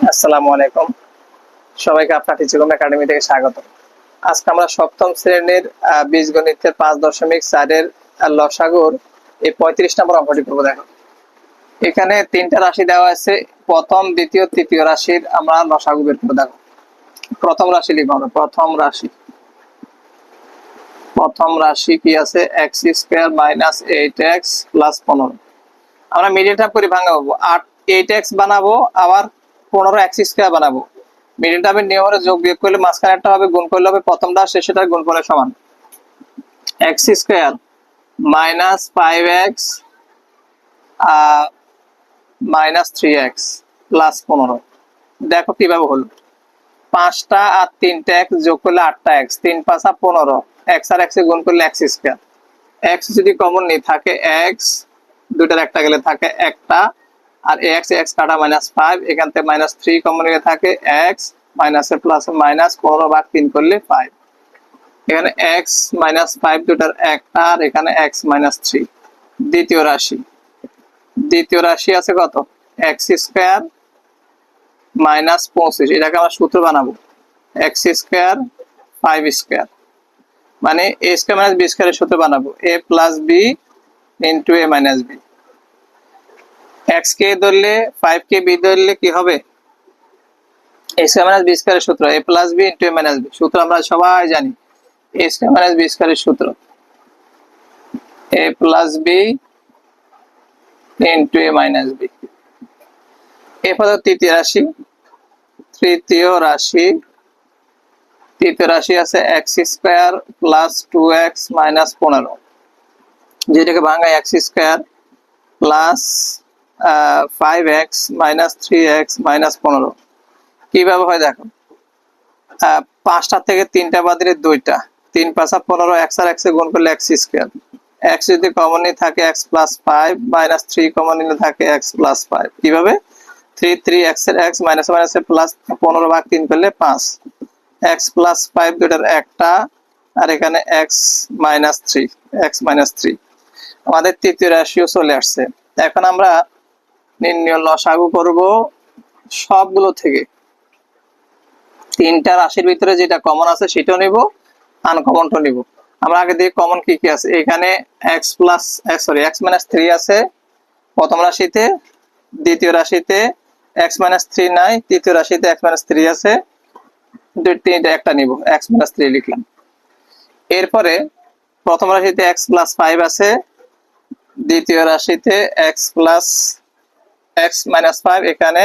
আসসালামু আলাইকুম। সবাইকে আপনার টিচিকম একাডেমি থেকে স্বাগত। আজকে আমরা সপ্তম শ্রেণির আহ, বীজগণিতের পাঁচ দশমিক চারের লসাগুর এই পঁয়ত্রিশ নম্বর অঙ্কটি করব দেখো। এখানে তিনটা রাশি দেওয়া আছে প্রথম দ্বিতীয় তৃতীয় রাশির আমরা লসাগু বের দেখো। প্রথম রাশি আমরা প্রথম রাশি। প্রথম রাশি কি আছে? X square minus eight x plus পনেরো। আমরা মিডিল টার্ম করে ভাঙাবো আট এইট এক্স বানাবো আবার পনেরো এক্স স্কোয়ার বানাবো। মিডিল টার্মের নিয়ম হলো যোগ বিয়োগ করলে মাঝখানে একটা হবে, গুণ করলে হবে প্রথমটা শেষেটা গুণ করলে সমান x square minus five x minus three x plus পনেরো। দেখো কীভাবে হলো। পাঁচটা আর তিনটা এক্স যোগ করলে আটটা এক্স তিন পাঁচা পনেরো। এক্স আর এক্স গুণ করলে এক্স স্কোয়ার এক্স যদি কমন নেই, থাকে এক্স দুইটার একটা গেলে থাকে একটা আর এক্স এক্স কাটা মাইনাস ফাইভ এখান থেকে মাইনাস থ্রি কমন গেলে থাকে এক্স মাইনাসে প্লাস মাইনাস পনেরো ভাগ তিন করলে ফাইভ এখানে এক্স মাইনাস ফাইভ দুটার একটা, আর এখানে এক্স মাইনাস থ্রি দ্বিতীয় রাশি। দ্বিতীয় রাশি আছে কত? এক্স স্কোয়ার মাইনাস পঁচিশ। এটাকে আমরা সূত্র বানাবো। এক্স স্কোয়ার ফাইভ স্কোয়ার মানে এ স্কোয়ার মাইনাস বি স্কোয়ারের সূত্র বানাবো। A plus B into A minus B X কে ধরলে ফাইভ কে বি ধরলে কি হবে? এ স্কোয়ার মাইনাস বি স্কোয়ারের সূত্র A plus B into A minus B সূত্র আমরা সবাই জানি। এ স্কোয়ার মাইনাস বি স্কোয়ারের সূত্র A plus B into A minus B এরপর তৃতীয় রাশি তৃতীয় রাশি তৃতীয় রাশি আছে x square plus two x minus পনেরো। যেটাকে ভাঙায় x square plus five x minus three x minus পনেরো। কীভাবে হয় দেখো? পাঁচটা থেকে তিনটা বাদ দিলে দুইটা। তিন পাঁচা পনেরো এক্স আর এক্স গুণ করলে এক্স স্কোয়ার এক্স যদি কমন নিয়ে থাকে x plus five minus three common নিলে থাকে এক্স প্লাস ফাইভ কীভাবে? থ্রি থ্রি এক্সের এক্স মাইনাস মাইনাস প্লাস পনেরো ভাগ তিন করলে পাঁচ। এক্স প্লাস ফাইভ দুটার একটা, আর এখানে x minus three x minus three আমাদের তৃতীয় রাশিও চলে আসছে। এখন আমরা নির্ণয় লসাগু করব সবগুলো থেকে। তিনটা রাশির ভিতরে যেটা কমন আছে সেটাও নিব আনকমনটা নিব। আমরা আগে দিয়ে কমন কি কি আছে? এখানে x plus sorry x minus three আছে, প্রথম রাশিতে, দ্বিতীয় রাশিতে এক্স মাইনাস থ্রি নাই, তৃতীয় রাশিতে এক্স মাইনাস থ্রি আছে, দুই, তিনটা, একটা নিব এক্স মাইনাস থ্রি লিখলাম। এরপরে প্রথম রাশিতে এক্স প্লাস ফাইভ আছে, দ্বিতীয় রাশিতে x plus x minus five এখানে